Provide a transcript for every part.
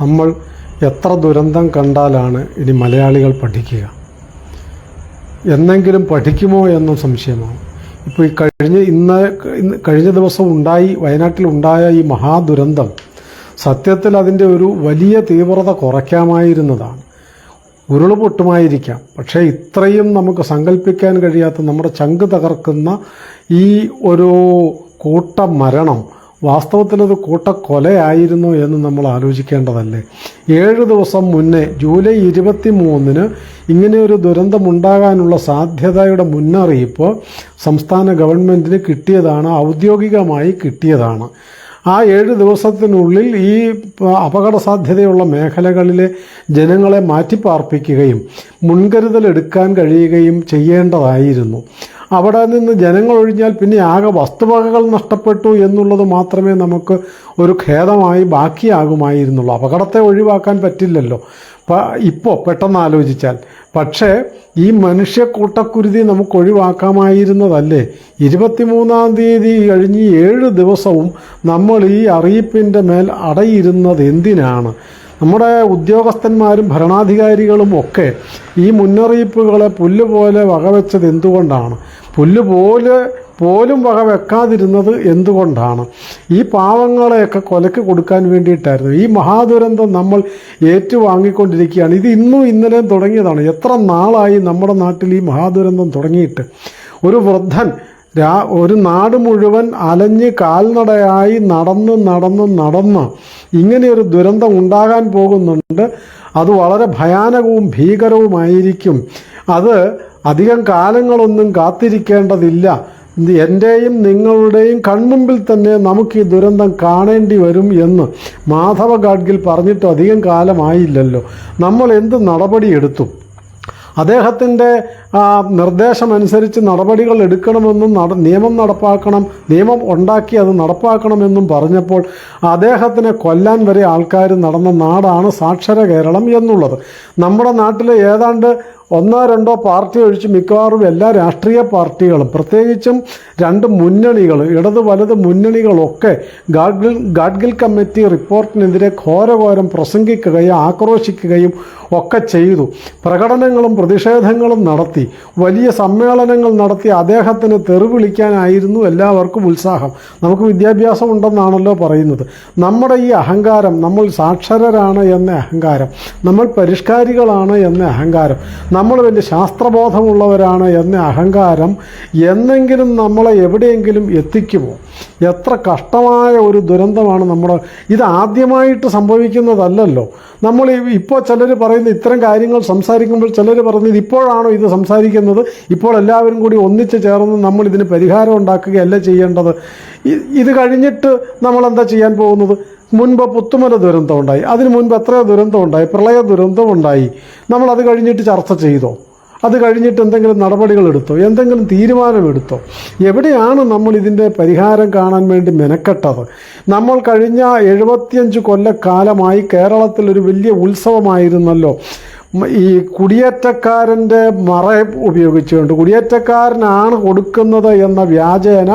നമ്മൾ എത്ര ദുരന്തം കണ്ടാലാണ് ഇനി മലയാളികൾ പഠിക്കുക? എന്നെങ്കിലും പഠിക്കുമോ എന്നും സംശയമാണ്. ഇപ്പോൾ ഈ കഴിഞ്ഞ ഇന്ന് കഴിഞ്ഞ ദിവസം ഉണ്ടായി വയനാട്ടിൽ ഉണ്ടായ ഈ മഹാദുരന്തം സത്യത്തിൽ അതിന്റെ ഒരു വലിയ തീവ്രത കുറയ്ക്കാമായിരുന്നതാണ്. ഉരുളുപൊട്ടുമായിരിക്കാം. പക്ഷേ ഇത്രയും നമുക്ക് സങ്കല്പിക്കാൻ കഴിയാത്ത നമ്മുടെ ചങ്ക് തകർക്കുന്ന ഈ ഒരു കൂട്ട മരണം വാസ്തവത്തിലത് കൂട്ടക്കൊലയായിരുന്നു എന്ന് നമ്മൾ ആലോചിക്കേണ്ടതല്ലേ? ഏഴ് ദിവസം മുന്നേ ജൂലൈ ഇരുപത്തി മൂന്നിന് ഇങ്ങനെ ഒരു ദുരന്തമുണ്ടാകാനുള്ള സാധ്യതയുടെ മുന്നറിയിപ്പ് സംസ്ഥാന ഗവൺമെന്റിന് കിട്ടിയതാണ് ഔദ്യോഗികമായി കിട്ടിയതാണ്. ആ ഏഴ് ദിവസത്തിനുള്ളിൽ ഈ അപകട സാധ്യതയുള്ള മേഖലകളിലെ ജനങ്ങളെ മാറ്റിപ്പാർപ്പിക്കുകയും മുൻകരുതൽ എടുക്കാൻ കഴിയുകയും ചെയ്യേണ്ടതായിരുന്നു. അവിടെ നിന്ന് ജനങ്ങൾ ഒഴിഞ്ഞാൽ പിന്നെ ആകെ വസ്തുവകകൾ നഷ്ടപ്പെട്ടു എന്നുള്ളത് മാത്രമേ നമുക്ക് ഒരു ഖേദമായി ബാക്കിയാകുമായിരുന്നുള്ളൂ. അപകടത്തെ ഒഴിവാക്കാൻ പറ്റില്ലല്ലോ. ഇപ്പോൾ പെട്ടെന്ന് ആലോചിച്ചാൽ. പക്ഷേ ഈ മനുഷ്യ കൂട്ടക്കുരുതി നമുക്ക് ഒഴിവാക്കാമായിരുന്നതല്ലേ? ഇരുപത്തിമൂന്നാം തീയതി കഴിഞ്ഞ് ഏഴ് ദിവസവും നമ്മൾ ഈ അറിയിപ്പിന്റെ മേൽ അടയിരുന്നത് എന്തിനാണ്? നമ്മുടെ ഉദ്യോഗസ്ഥന്മാരും ഭരണാധികാരികളും ഒക്കെ ഈ മുന്നറിയിപ്പുകളെ പുല്ലുപോലെ വകവെച്ചത് എന്തുകൊണ്ടാണ്? പുല്ല് പോലെ പോലും വക വെക്കാതിരുന്നത് എന്തുകൊണ്ടാണ്? ഈ പാവങ്ങളെയൊക്കെ കൊലക്ക് കൊടുക്കാൻ വേണ്ടിയിട്ടായിരുന്നു. ഈ മഹാദുരന്തം നമ്മൾ ഏറ്റുവാങ്ങിക്കൊണ്ടിരിക്കുകയാണ്. ഇത് ഇന്നും ഇന്നലെയും തുടങ്ങിയതാണ്. എത്ര നാളായി നമ്മുടെ നാട്ടിൽ ഈ മഹാദുരന്തം തുടങ്ങിയിട്ട്? ഒരു വൃദ്ധൻ രാ ഒരു നാട് മുഴുവൻ അലഞ്ഞ് കാൽനടയായി നടന്ന് നടന്ന് നടന്ന് ഇങ്ങനെയൊരു ദുരന്തം ഉണ്ടാകാൻ പോകുന്നുണ്ട്. അത് വളരെ ഭയാനകവും ഭീകരവുമായിരിക്കും. അത് അധികം കാലങ്ങളൊന്നും കാത്തിരിക്കേണ്ടതില്ല. എന്റെയും നിങ്ങളുടെയും കൺമുമ്പിൽ തന്നെ നമുക്ക് ഈ ദുരന്തം കാണേണ്ടി വരും എന്ന് മാധവ ഗാഡ്ഗിൽ പറഞ്ഞിട്ട് അധികം കാലമായില്ലല്ലോ. നമ്മൾ എന്ത് നടപടിയെടുത്തു? അദ്ദേഹത്തിന്റെ നിർദ്ദേശമനുസരിച്ച് നടപടികൾ എടുക്കണമെന്നും നിയമം നടപ്പാക്കണം നിയമം ഉണ്ടാക്കി അത് നടപ്പാക്കണമെന്നും പറഞ്ഞപ്പോൾ അദ്ദേഹത്തിനെ കൊല്ലാൻ വരെ ആൾക്കാർ നടന്ന നാടാണ് സാക്ഷര കേരളം എന്നുള്ളത്. നമ്മുടെ നാട്ടിലെ ഏതാണ്ട് ഒന്നോ രണ്ടോ പാർട്ടി ഒഴിച്ച് മിക്കവാറും എല്ലാ രാഷ്ട്രീയ പാർട്ടികളും പ്രത്യേകിച്ചും രണ്ട് മുന്നണികൾ ഇടത് വലത് മുന്നണികളൊക്കെ ഗാഡ്ഗിൽ ഗാഡ്ഗിൽ കമ്മിറ്റി റിപ്പോർട്ടിനെതിരെ ഘോരഘോരം പ്രസംഗിക്കുകയും ആക്രോശിക്കുകയും ഒക്കെ ചെയ്തു. പ്രകടനങ്ങളും പ്രതിഷേധങ്ങളും നടത്തി. വലിയ സമ്മേളനങ്ങൾ നടത്തി. അദ്ദേഹത്തിന് തെറിവിളിക്കാനായിരുന്നു എല്ലാവർക്കും ഉത്സാഹം. നമുക്ക് വിദ്യാഭ്യാസം ഉണ്ടെന്നാണല്ലോ പറയുന്നത്. നമ്മുടെ ഈ അഹങ്കാരം നമ്മൾ സാക്ഷരരാണ് എന്ന അഹങ്കാരം. നമ്മൾ പരിഷ്കാരികളാണ് എന്ന അഹങ്കാരം. നമ്മൾ വലിയ ശാസ്ത്രബോധമുള്ളവരാണ് എന്ന അഹങ്കാരം എന്നെങ്കിലും നമ്മളെ എവിടെയെങ്കിലും എത്തിക്കുമോ? എത്ര കഷ്ടമായ ഒരു ദുരന്തമാണ് നമ്മുടെ ഇത് ആദ്യമായിട്ട് സംഭവിക്കുന്നതല്ലല്ലോ. നമ്മൾ ഇപ്പോൾ ചിലർ പറയുന്ന ഇത്തരം കാര്യങ്ങൾ സംസാരിക്കുമ്പോൾ ചിലർ പറയുന്നത് ഇപ്പോഴാണോ ഇത് സംസാരിക്കുന്നത് ഇപ്പോൾ എല്ലാവരും കൂടി ഒന്നിച്ച് ചേർന്ന് നമ്മൾ ഇതിന് പരിഹാരം ഉണ്ടാക്കുകയല്ല ചെയ്യേണ്ടത്. ഇത് കഴിഞ്ഞിട്ട് നമ്മൾ എന്താ ചെയ്യാൻ പോകുന്നത്? മുൻപ് പുത്തുമല ദുരന്തം ഉണ്ടായി. അതിന് മുൻപ് എത്ര ദുരന്തം ഉണ്ടായി? പ്രളയ ദുരന്തം ഉണ്ടായി. നമ്മൾ അത് കഴിഞ്ഞിട്ട് ചർച്ച ചെയ്തോ? അത് കഴിഞ്ഞിട്ട് എന്തെങ്കിലും നടപടികൾ എടുത്തോ? എന്തെങ്കിലും തീരുമാനമെടുത്തോ എവിടെയാണ് നമ്മൾ ഇതിന്റെ പരിഹാരം കാണാൻ വേണ്ടി മെനക്കെട്ടത്? നമ്മൾ കഴിഞ്ഞ എഴുപത്തിയഞ്ച് കൊല്ലക്കാലമായി കേരളത്തിൽ ഒരു വലിയ ഉത്സവമായിരുന്നല്ലോ. ഈ കുടിയേറ്റക്കാരന്റെ മറ ഉപയോഗിച്ചുകൊണ്ട് കുടിയേറ്റക്കാരനാണ് കൊടുക്കുന്നത് എന്ന വ്യാജേന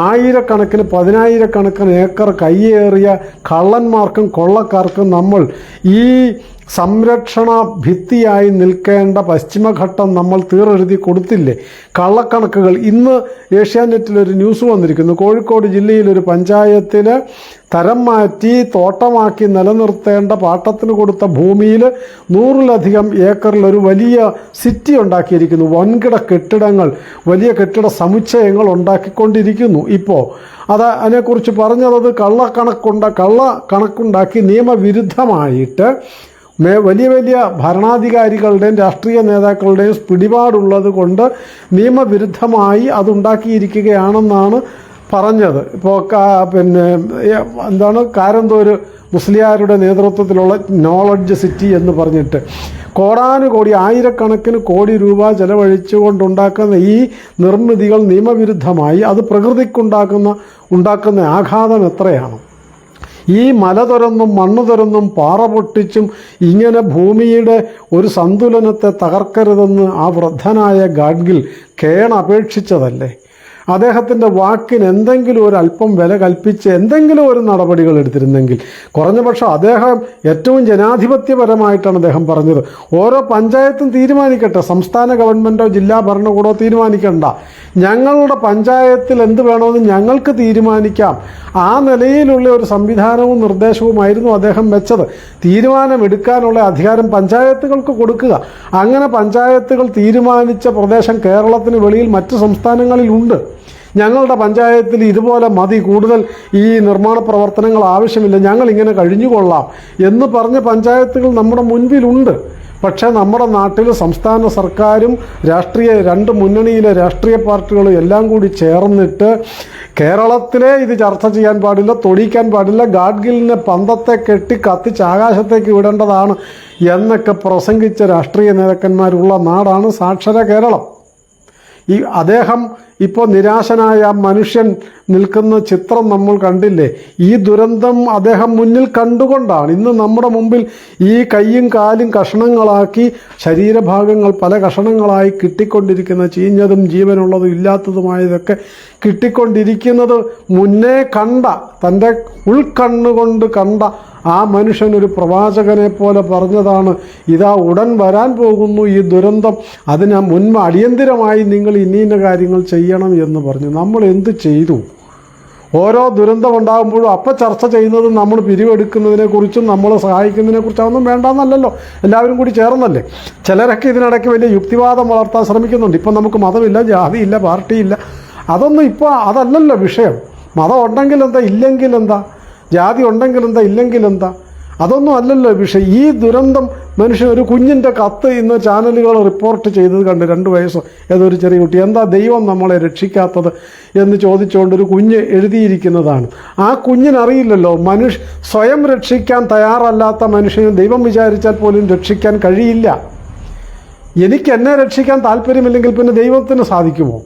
ആയിരക്കണക്കിന് പതിനായിരക്കണക്കിന് ഏക്കർ കയ്യേറിയ കള്ളന്മാർക്കും കൊള്ളക്കാർക്കും നമ്മൾ ഈ സംരക്ഷണ ഭിത്തിയായി നിൽക്കേണ്ട പശ്ചിമഘട്ടം നമ്മൾ തീറെഴുതി കൊടുത്തില്ലേ? കള്ളക്കണക്കുകൾ. ഇന്ന് ഏഷ്യാനെറ്റിലൊരു ന്യൂസ് വന്നിരിക്കുന്നു. കോഴിക്കോട് ജില്ലയിലൊരു പഞ്ചായത്തിൽ തരം മാറ്റി തോട്ടമാക്കി നിലനിർത്തേണ്ട പാട്ടത്തിന് കൊടുത്ത ഭൂമിയിൽ നൂറിലധികം ഏക്കറിൽ ഒരു വലിയ സിറ്റി ഉണ്ടാക്കിയിരിക്കുന്നു. വൻകിട കെട്ടിടങ്ങൾ വലിയ കെട്ടിട സമുച്ചയങ്ങൾ ഉണ്ടാക്കിക്കൊണ്ടിരിക്കുന്നു ഇപ്പോൾ അത് അതിനെക്കുറിച്ച് പറഞ്ഞത് കള്ളക്കണക്കുണ്ട കള്ള കണക്കുണ്ടാക്കി നിയമവിരുദ്ധമായിട്ട് വലിയ വലിയ ഭരണാധികാരികളുടെയും രാഷ്ട്രീയ നേതാക്കളുടെയും പിടിപാടുള്ളത് കൊണ്ട് നിയമവിരുദ്ധമായി അതുണ്ടാക്കിയിരിക്കുകയാണെന്നാണ് പറഞ്ഞത്. ഇപ്പോൾ പിന്നെ എന്താണ് കാരന്തോര് മുസ്ലിയാരുടെ നേതൃത്വത്തിലുള്ള നോളജ് സിറ്റി എന്ന് പറഞ്ഞിട്ട്. കോടാനുകോടി ആയിരക്കണക്കിന് കോടി രൂപ ചെലവഴിച്ചുകൊണ്ടുണ്ടാക്കുന്ന ഈ നിർമ്മിതികൾ നിയമവിരുദ്ധമായി അത് പ്രകൃതിക്കുണ്ടാക്കുന്ന ഉണ്ടാക്കുന്ന ആഘാതം എത്രയാണ്? ഈ മല തുറന്നും മണ്ണ് തുറന്നും പാറ പൊട്ടിച്ചും ഇങ്ങനെ ഭൂമിയുടെ ഒരു സന്തുലനത്തെ തകർക്കരുതെന്ന് ആ വൃദ്ധനായ ഗാഡ്ഗിൽ കേണപേക്ഷിച്ചതല്ലേ? അദ്ദേഹത്തിന്റെ വാക്കിന് എന്തെങ്കിലും ഒരു അല്പം വില കൽപ്പിച്ച് എന്തെങ്കിലും ഒരു നടപടികൾ എടുത്തിരുന്നെങ്കിൽ. കുറഞ്ഞ പക്ഷം അദ്ദേഹം ഏറ്റവും ജനാധിപത്യപരമായിട്ടാണ് അദ്ദേഹം പറഞ്ഞത്. ഓരോ പഞ്ചായത്തും തീരുമാനിക്കട്ടെ. സംസ്ഥാന ഗവൺമെന്റോ ജില്ലാ ഭരണകൂടമോ തീരുമാനിക്കണ്ട. ഞങ്ങളുടെ പഞ്ചായത്തിൽ എന്ത് വേണമെന്ന് ഞങ്ങൾക്ക് തീരുമാനിക്കാം. ആ നിലയിലുള്ള ഒരു സംവിധാനവും നിർദ്ദേശവുമായിരുന്നു അദ്ദേഹം വെച്ചത്. തീരുമാനമെടുക്കാനുള്ള അധികാരം പഞ്ചായത്തുകൾക്ക് കൊടുക്കുക. അങ്ങനെ പഞ്ചായത്തുകൾ തീരുമാനിച്ച പ്രദേശം കേരളത്തിന് വെളിയിൽ മറ്റ് സംസ്ഥാനങ്ങളിലുണ്ട് ഞങ്ങളുടെ പഞ്ചായത്തിൽ ഇതുപോലെ മതി കൂടുതൽ ഈ നിർമ്മാണ പ്രവർത്തനങ്ങൾ ആവശ്യമില്ല ഞങ്ങൾ ഇങ്ങനെ കഴിഞ്ഞുകൊള്ളാം എന്ന് പറഞ്ഞ പഞ്ചായത്തുകൾ നമ്മുടെ മുൻപിലുണ്ട്. പക്ഷേ നമ്മുടെ നാട്ടിൽ സംസ്ഥാന സർക്കാരും രാഷ്ട്രീയ രണ്ട് മുന്നണിയിലെ രാഷ്ട്രീയ പാർട്ടികളും എല്ലാം കൂടി ചേർന്നിട്ട് കേരളത്തിലെ ഇത് ചർച്ച ചെയ്യാൻ പാടില്ല തൊടിയിക്കാൻ പാടില്ല ഗാഡ്ഗിലിനെ പന്തത്തെ കെട്ടി കത്തിച്ച് ആകാശത്തേക്ക് വിടേണ്ടതാണ് എന്നൊക്കെ പ്രസംഗിച്ച രാഷ്ട്രീയ നേതാക്കന്മാരുള്ള നാടാണ് സാക്ഷര കേരളം. ഈ അദ്ദേഹം ഇപ്പോൾ നിരാശനായ മനുഷ്യൻ നിൽക്കുന്ന ചിത്രം നമ്മൾ കണ്ടില്ലേ? ഈ ദുരന്തം അദ്ദേഹം മുന്നിൽ കണ്ടുകൊണ്ടാണ്. ഇന്ന് നമ്മുടെ മുമ്പിൽ ഈ കൈയും കാലും കഷണങ്ങളാക്കി ശരീരഭാഗങ്ങൾ പല കഷണങ്ങളായി കിട്ടിക്കൊണ്ടിരിക്കുന്ന ചീഞ്ഞതും ജീവനുള്ളതും ഇല്ലാത്തതുമായതൊക്കെ കിട്ടിക്കൊണ്ടിരിക്കുന്നത് മുന്നേ കണ്ട തന്റെ ഉൾക്കണ്ണുകൊണ്ട് കണ്ട ആ മനുഷ്യൻ ഒരു പ്രവാചകനെ പോലെ പറഞ്ഞതാണ് ഇതാ ഉടൻ വരാൻ പോകുന്നു ഈ ദുരന്തം. അതിന് മുൻപ് അടിയന്തിരമായി നിങ്ങൾ ഇന്ന ഇന്ന കാര്യങ്ങൾ ചെയ്യണം എന്ന് പറഞ്ഞു. നമ്മൾ എന്ത് ചെയ്തു? ഓരോ ദുരന്തം ഉണ്ടാകുമ്പോഴും അപ്പം ചർച്ച ചെയ്യുന്നത് നമ്മൾ പിരിവെടുക്കുന്നതിനെക്കുറിച്ചും നമ്മളെ സഹായിക്കുന്നതിനെ കുറിച്ചും അതൊന്നും വേണ്ടെന്നല്ലല്ലോ. എല്ലാവരും കൂടി ചേർന്നല്ലേ? ചിലരൊക്കെ ഇതിനിടയ്ക്ക് വലിയ യുക്തിവാദം വളർത്താൻ ശ്രമിക്കുന്നുണ്ട്. ഇപ്പം നമുക്ക് മതമില്ല ജാതിയില്ല പാർട്ടിയില്ല. അതൊന്നും ഇപ്പോൾ അതല്ലല്ലോ വിഷയം. മതം ഉണ്ടെങ്കിൽ എന്താ ഇല്ലെങ്കിൽ എന്താ? ജാതി ഉണ്ടെങ്കിൽ എന്താ ഇല്ലെങ്കിൽ എന്താ? അതൊന്നും അല്ലല്ലോ വിഷയം ഈ ദുരന്തം മനുഷ്യൻ ഒരു കുഞ്ഞിന്റെ കത്ത് ഇന്ന് ചാനലുകൾ റിപ്പോർട്ട് ചെയ്തത് കണ്ട് രണ്ട് വയസ്സോ ഏതൊരു ചെറിയ കുട്ടി. എന്താ ദൈവം നമ്മളെ രക്ഷിക്കാത്തത് എന്ന് ചോദിച്ചുകൊണ്ട് ഒരു കുഞ്ഞ് എഴുതിയിരിക്കുന്നതാണ്. ആ കുഞ്ഞിനറിയില്ലല്ലോ മനുഷ്യ സ്വയം രക്ഷിക്കാൻ തയ്യാറല്ലാത്ത മനുഷ്യന് ദൈവം വിചാരിച്ചാൽ പോലും രക്ഷിക്കാൻ കഴിയില്ല. എനിക്ക് എന്നെ രക്ഷിക്കാൻ താല്പര്യമില്ലെങ്കിൽ പിന്നെ ദൈവത്തിന് സാധിക്കുമോ?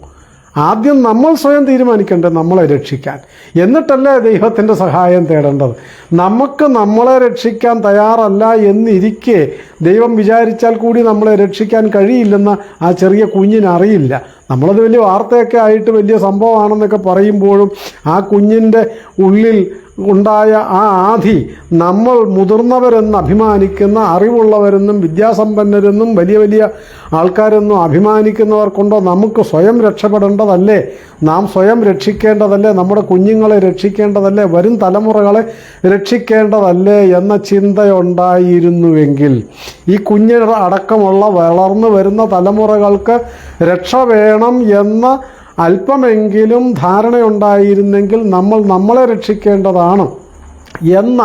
ആദ്യം നമ്മൾ സ്വയം തീരുമാനിക്കേണ്ടത് നമ്മളെ രക്ഷിക്കാൻ. എന്നിട്ടല്ലേ ദൈവത്തിന്റെ സഹായം തേടേണ്ടത്. നമുക്ക് നമ്മളെ രക്ഷിക്കാൻ തയ്യാറല്ല എന്നിരിക്കെ ദൈവം വിചാരിച്ചാൽ കൂടി നമ്മളെ രക്ഷിക്കാൻ കഴിയില്ലെന്ന് ആ ചെറിയ കുഞ്ഞിനറിയില്ല നമ്മളത് വലിയ വാർത്തയൊക്കെ ആയിട്ട് വലിയ സംഭവമാണെന്നൊക്കെ പറയുമ്പോഴും ആ കുഞ്ഞിന്റെ ഉള്ളിൽ ഉണ്ടായ ആ ആധി നമ്മൾ മുതിർന്നവരെന്ന് അഭിമാനിക്കുന്ന അറിവുള്ളവരെന്നും വിദ്യാസമ്പന്നരെന്നും വലിയ വലിയ ആൾക്കാരെന്നും അഭിമാനിക്കുന്നവർക്കുണ്ടോ? നമുക്ക് സ്വയം രക്ഷപ്പെടേണ്ടതല്ലേ? നാം സ്വയം രക്ഷിക്കേണ്ടതല്ലേ? നമ്മുടെ കുഞ്ഞുങ്ങളെ രക്ഷിക്കേണ്ടതല്ലേ? വരും തലമുറകളെ രക്ഷിക്കേണ്ടതല്ലേ എന്ന ചിന്തയുണ്ടായിരുന്നുവെങ്കിൽ ഈ കുഞ്ഞ് അടക്കമുള്ള വളർന്നു വരുന്ന തലമുറകൾക്ക് രക്ഷ വേണം എന്ന അല്പമെങ്കിലും ധാരണയുണ്ടായിരുന്നെങ്കിൽ നമ്മൾ നമ്മളെ രക്ഷിക്കേണ്ടതാണ് എന്ന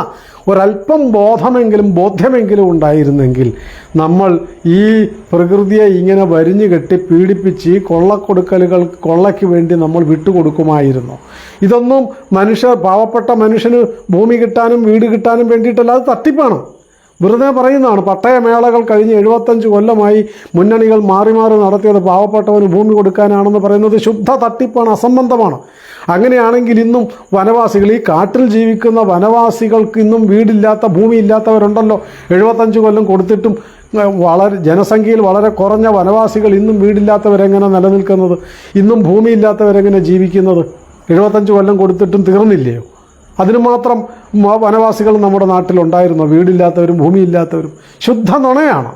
ഒരല്പം ബോധമെങ്കിലും ബോധ്യമെങ്കിലും ഉണ്ടായിരുന്നെങ്കിൽ നമ്മൾ ഈ പ്രകൃതിയെ ഇങ്ങനെ വരിഞ്ഞു കെട്ടി പീഡിപ്പിച്ച് ഈ കൊള്ളക്കൊടുക്കലുകൾ കൊള്ളയ്ക്ക് വേണ്ടി നമ്മൾ വിട്ടുകൊടുക്കുമായിരുന്നു. ഇതൊന്നും മനുഷ്യർ പാവപ്പെട്ട മനുഷ്യന് ഭൂമി കിട്ടാനും വീട് കിട്ടാനും വേണ്ടിയിട്ടല്ല അത് തട്ടിപ്പാണ്. വെറുതെ പറയുന്നതാണ്. പട്ടയമേളകൾ കഴിഞ്ഞ് എഴുപത്തഞ്ച് കൊല്ലമായി മുന്നണികൾ മാറി മാറി നടത്തിയത് പാവപ്പെട്ടവന് ഭൂമി കൊടുക്കാനാണെന്ന് പറയുന്നത് ശുദ്ധ തട്ടിപ്പാണ് അസംബന്ധമാണ്. അങ്ങനെയാണെങ്കിൽ ഇന്നും വനവാസികൾ ഈ കാട്ടിൽ ജീവിക്കുന്ന വനവാസികൾക്ക് ഇന്നും വീടില്ലാത്ത ഭൂമി ഇല്ലാത്തവരുണ്ടല്ലോ എഴുപത്തഞ്ച് കൊല്ലം കൊടുത്തിട്ടും വളരെ ജനസംഖ്യയിൽ വളരെ കുറഞ്ഞ വനവാസികൾ ഇന്നും വീടില്ലാത്തവരെങ്ങനെ നിലനിൽക്കുന്നത്? ഇന്നും ഭൂമിയില്ലാത്തവരെങ്ങനെ ജീവിക്കുന്നത്? എഴുപത്തഞ്ച് കൊല്ലം കൊടുത്തിട്ടും തീർന്നില്ലയോ? അതിന് മാത്രം വനവാസികൾ നമ്മുടെ നാട്ടിലുണ്ടായിരുന്നു? വീടില്ലാത്തവരും ഭൂമിയില്ലാത്തവരും. ശുദ്ധ നുണയാണ്.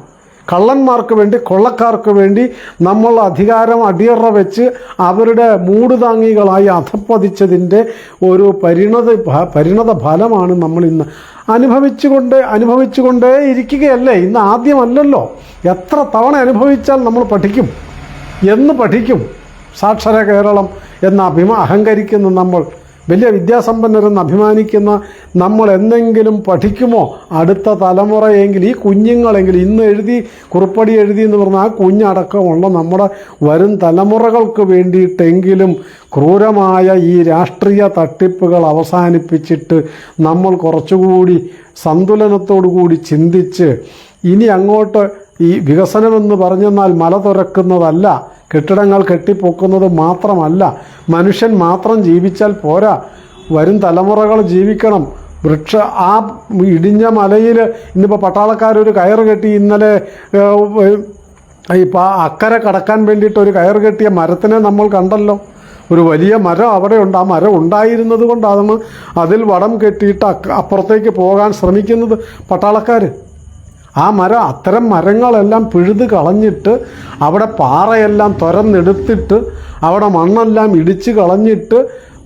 കള്ളന്മാർക്ക് വേണ്ടി കൊള്ളക്കാർക്ക് വേണ്ടി നമ്മൾ അധികാരം അടിയറ വെച്ച് അവരുടെ മൂടുതാങ്ങികളായി അധപ്പതിച്ചതിന്റെ ഒരു പരിണത പരിണത ഫലമാണ് നമ്മൾ ഇന്ന് അനുഭവിച്ചുകൊണ്ട് അനുഭവിച്ചുകൊണ്ടേ ഇരിക്കുകയല്ലേ? ഇന്ന് ആദ്യമല്ലല്ലോ. എത്ര തവണ അനുഭവിച്ചാൽ നമ്മൾ പഠിക്കും? എന്ന് പഠിക്കും. സാക്ഷര കേരളം എന്ന അഭിമാ അഹങ്കരിക്കുന്ന നമ്മൾ വലിയ വിദ്യാസമ്പന്നരെന്ന് അഭിമാനിക്കുന്ന നമ്മൾ എന്തെങ്കിലും പഠിക്കുമോ അടുത്ത തലമുറയെങ്കിൽ ഈ കുഞ്ഞുങ്ങളെങ്കിൽ ഇന്ന് എഴുതി കുറിപ്പടി എഴുതി എന്ന് പറഞ്ഞാൽ ആ കുഞ്ഞടക്കമുള്ള നമ്മുടെ വരും തലമുറകൾക്ക് വേണ്ടിയിട്ടെങ്കിലും ക്രൂരമായ ഈ രാഷ്ട്രീയ തട്ടിപ്പുകൾ അവസാനിപ്പിച്ചിട്ട് നമ്മൾ കുറച്ചുകൂടി സന്തുലനത്തോടു കൂടി ചിന്തിച്ച് ഇനി അങ്ങോട്ട് ഈ വികസനമെന്ന് പറഞ്ഞെന്നാൽ മല തുറക്കുന്നതല്ല കെട്ടിടങ്ങൾ കെട്ടിപ്പൊക്കുന്നത് മാത്രമല്ല മനുഷ്യൻ മാത്രം ജീവിച്ചാൽ പോരാ. വരും തലമുറകൾ ജീവിക്കണം. വൃക്ഷ ആ ഇടിഞ്ഞ മലയിൽ ഇന്നിപ്പോൾ പട്ടാളക്കാരൊരു കയറ് കെട്ടി ഇന്നലെ ഈ അക്കരെ കടക്കാൻ വേണ്ടിയിട്ട് ഒരു കയറ് കെട്ടിയ മരത്തിനെ നമ്മൾ കണ്ടല്ലോ. ഒരു വലിയ മരം അവിടെയുണ്ട്. ആ മരം ഉണ്ടായിരുന്നത് കൊണ്ടാണ് അതിൽ വടം കെട്ടിയിട്ട് അപ്പുറത്തേക്ക് പോകാൻ ശ്രമിക്കുന്നത് പട്ടാളക്കാർ ആ മരം അത്തരം മരങ്ങളെല്ലാം പിഴുത് കളഞ്ഞിട്ട് അവിടെ പാറയെല്ലാം തുരന്നെടുത്തിട്ട് അവിടെ മണ്ണെല്ലാം ഇടിച്ച് കളഞ്ഞിട്ട്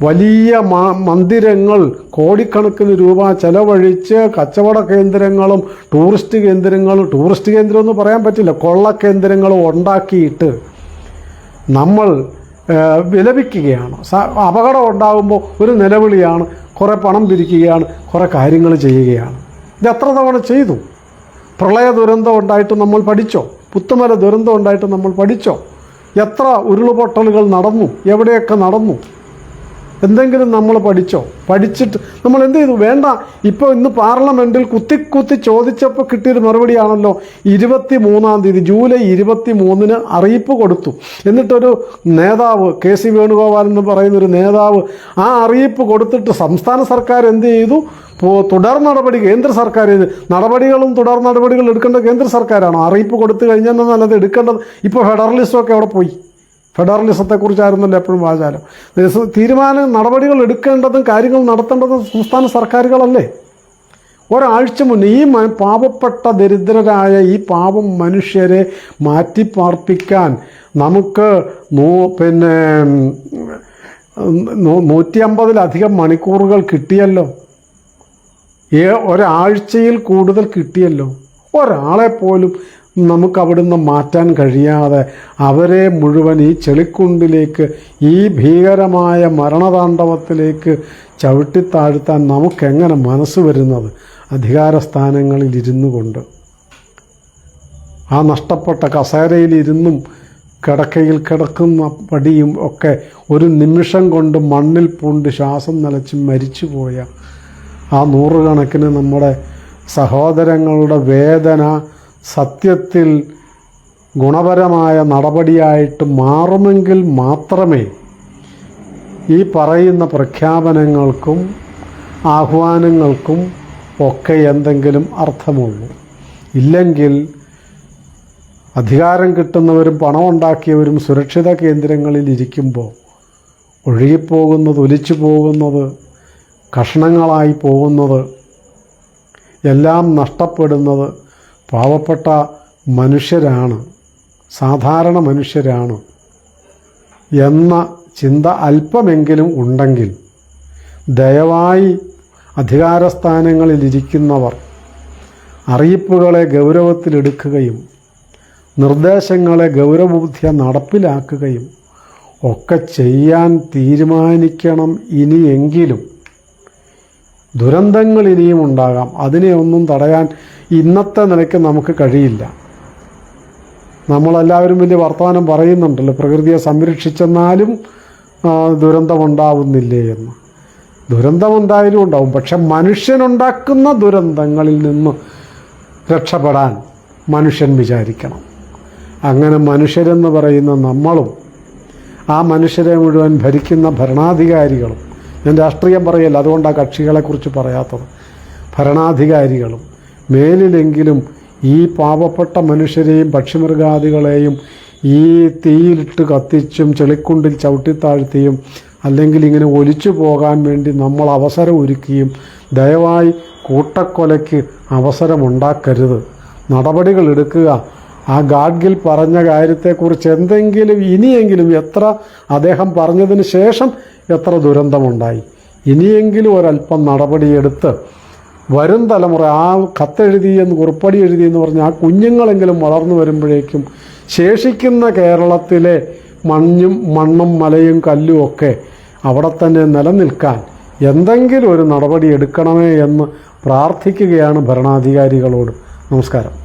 വലിയ മന്ദിരങ്ങൾ കോടിക്കണക്കിന് രൂപ ചെലവഴിച്ച് കച്ചവട കേന്ദ്രങ്ങളും ടൂറിസ്റ്റ് കേന്ദ്രങ്ങളും ടൂറിസ്റ്റ് കേന്ദ്രം എന്ന് പറയാൻ പറ്റില്ല കൊള്ള കേന്ദ്രങ്ങളും ഉണ്ടാക്കിയിട്ട് നമ്മൾ വിലപിക്കുകയാണ്. അപകടം ഉണ്ടാകുമ്പോൾ ഒരു നിലവിളിയാണ് കുറേ പണം പിരിക്കുകയാണ് കുറേ കാര്യങ്ങൾ ചെയ്യുകയാണ്. ഇത് എത്ര തവണ ചെയ്തു? പ്രളയ ദുരന്തം ഉണ്ടായിട്ട് നമ്മൾ പഠിച്ചോ? പുത്തുമല ദുരന്തം ഉണ്ടായിട്ട് നമ്മൾ പഠിച്ചോ? എത്ര ഉരുളുപൊട്ടലുകൾ നടന്നു? എവിടെയൊക്കെ നടന്നു? എന്തെങ്കിലും നമ്മൾ പഠിച്ചോ? പഠിച്ചിട്ട് നമ്മൾ എന്ത് ചെയ്തു? വേണ്ട. ഇപ്പോൾ ഇന്ന് പാർലമെന്റിൽ കുത്തി കുത്തി ചോദിച്ചപ്പോൾ കിട്ടിയൊരു മറുപടിയാണല്ലോ ഇരുപത്തി മൂന്നാം തീയതി ജൂലൈ ഇരുപത്തി മൂന്നിന് അറിയിപ്പ് കൊടുത്തു. എന്നിട്ടൊരു നേതാവ് കെ സി വേണുഗോപാൽ എന്ന് പറയുന്ന ഒരു നേതാവ് ആ അറിയിപ്പ് കൊടുത്തിട്ട് സംസ്ഥാന സർക്കാർ എന്ത് ചെയ്തു? തുടർ നടപടി കേന്ദ്ര സർക്കാർ നടപടികളും തുടർ നടപടികളും എടുക്കേണ്ടത് കേന്ദ്ര സർക്കാരാണോ? അറിയിപ്പ് കൊടുത്തു കഴിഞ്ഞാൽ നല്ലത്? എടുക്കേണ്ടത് ഇപ്പോൾ ഫെഡറലിസമൊക്കെ അവിടെ പോയി. ഫെഡറലിസത്തെക്കുറിച്ചായിരുന്നല്ലോ എപ്പോഴും വാചാരം. തീരുമാന നടപടികൾ എടുക്കേണ്ടതും കാര്യങ്ങൾ നടത്തേണ്ടതും സംസ്ഥാന സർക്കാരുകളല്ലേ? ഒരാഴ്ച മുന്നേ ഈ പാവപ്പെട്ട ദരിദ്രരായ ഈ പാവം മനുഷ്യരെ മാറ്റിപ്പാർപ്പിക്കാൻ നമുക്ക് നൂ പിന്നെ നൂറ്റി അമ്പതിലധികം മണിക്കൂറുകൾ കിട്ടിയല്ലോ. ഏ ഒരാഴ്ചയിൽ കൂടുതൽ കിട്ടിയല്ലോ. ഒരാളെ പോലും നമുക്ക് അവിടുന്ന് മാറ്റാൻ കഴിയാതെ അവരെ മുഴുവൻ ഈ ചെളിക്കുണ്ടിലേക്ക് ഈ ഭീകരമായ മരണതാണ്ഡവത്തിലേക്ക് ചവിട്ടിത്താഴ്ത്താൻ നമുക്കെങ്ങനെ മനസ്സ് വരുന്നത്? അധികാരസ്ഥാനങ്ങളിൽ ഇരുന്നു കൊണ്ട്. ആ നഷ്ടപ്പെട്ട കസേരയിലിരുന്നും കിടക്കയിൽ കിടക്കുന്ന പടിയും ഒക്കെ ഒരു നിമിഷം കൊണ്ട് മണ്ണിൽ പൂണ്ട് ശ്വാസം നിലച്ച് മരിച്ചുപോയ ആ നൂറുകണക്കിന് നമ്മുടെ സഹോദരങ്ങളുടെ വേദന സത്യത്തിൽ ഗുണപരമായ നടപടിയായിട്ട് മാറുമെങ്കിൽ മാത്രമേ ഈ പറയുന്ന പ്രഖ്യാപനങ്ങൾക്കും ആഹ്വാനങ്ങൾക്കും ഒക്കെ എന്തെങ്കിലും അർത്ഥമുള്ളൂ. ഇല്ലെങ്കിൽ അധികാരം കിട്ടുന്നവരും പണമുണ്ടാക്കിയവരും സുരക്ഷിത കേന്ദ്രങ്ങളിൽ ഇരിക്കുമ്പോൾ ഒഴുകിപ്പോകുന്നത് ഒലിച്ചു പോകുന്നത് കഷ്ണങ്ങളായി പോകുന്നത് എല്ലാം നഷ്ടപ്പെടുന്നത് പാവപ്പെട്ട മനുഷ്യരാണ് സാധാരണ മനുഷ്യരാണ് എന്ന ചിന്ത അല്പമെങ്കിലും ഉണ്ടെങ്കിൽ ദയവായി അധികാരസ്ഥാനങ്ങളിലിരിക്കുന്നവർ അറിയിപ്പുകളെ ഗൗരവത്തിലെടുക്കുകയും നിർദ്ദേശങ്ങളെ ഗൗരവബുദ്ധിയ നടപ്പിലാക്കുകയും ഒക്കെ ചെയ്യാൻ തീരുമാനിക്കണം ഇനിയെങ്കിലും. ദുരന്തങ്ങൾ ഇനിയും ഉണ്ടാകാം. അതിനെ ഒന്നും തടയാൻ ഇന്നത്തെ നിലയ്ക്ക് നമുക്ക് കഴിയില്ല. നമ്മളെല്ലാവരും വലിയ വർത്തമാനം പറയുന്നുണ്ടല്ലോ പ്രകൃതിയെ സംരക്ഷിച്ചെന്നാലും ദുരന്തമുണ്ടാവുന്നില്ലേ എന്ന്. ദുരന്തമുണ്ടായാലും ഉണ്ടാവും പക്ഷെ മനുഷ്യനുണ്ടാക്കുന്ന ദുരന്തങ്ങളിൽ നിന്ന് രക്ഷപ്പെടാൻ മനുഷ്യൻ വിചാരിക്കണം. അങ്ങനെ മനുഷ്യരെന്ന് പറയുന്ന നമ്മളും ആ മനുഷ്യരെ മുഴുവൻ ഭരിക്കുന്ന ഭരണാധികാരികളും ഞാൻ രാഷ്ട്രീയം പറയല്ല അതുകൊണ്ടാണ് കക്ഷികളെക്കുറിച്ച് പറയാത്തത്. ഭരണാധികാരികളും മേലിലെങ്കിലും ഈ പാവപ്പെട്ട മനുഷ്യരെയും പക്ഷിമൃഗാദികളെയും ഈ തീയിലിട്ട് കത്തിച്ചും ചെളിക്കുണ്ടിൽ ചവിട്ടിത്താഴ്ത്തിയും അല്ലെങ്കിൽ ഇങ്ങനെ ഒലിച്ചു പോകാൻ വേണ്ടി നമ്മൾ അവസരം ഒരുക്കിയും ദയവായി കൂട്ടക്കൊലയ്ക്ക് അവസരമുണ്ടാക്കരുത്. നടപടികൾ എടുക്കുക. ആ ഗാഡ്ഗിൽ പറഞ്ഞ കാര്യത്തെക്കുറിച്ച് എന്തെങ്കിലും ഇനിയെങ്കിലും എത്ര അദ്ദേഹം പറഞ്ഞതിന് ശേഷം എത്ര ദുരന്തമുണ്ടായി. ഇനിയെങ്കിലും ഒരല്പം നടപടിയെടുത്ത് വരും തലമുറ ആ കത്തെഴുതിയെന്ന് കുറിപ്പടി എഴുതിയെന്ന് പറഞ്ഞ ആ കുഞ്ഞുങ്ങളെങ്കിലും വളർന്നു വരുമ്പോഴേക്കും ശേഷിക്കുന്ന കേരളത്തിലെ മഞ്ഞും മണ്ണും മലയും കല്ലും ഒക്കെ അവിടെ തന്നെ നിലനിൽക്കാൻ എന്തെങ്കിലും ഒരു നടപടി എടുക്കണമേ എന്ന് പ്രാർത്ഥിക്കുകയാണ് ഭരണാധികാരികളോട്. നമസ്കാരം.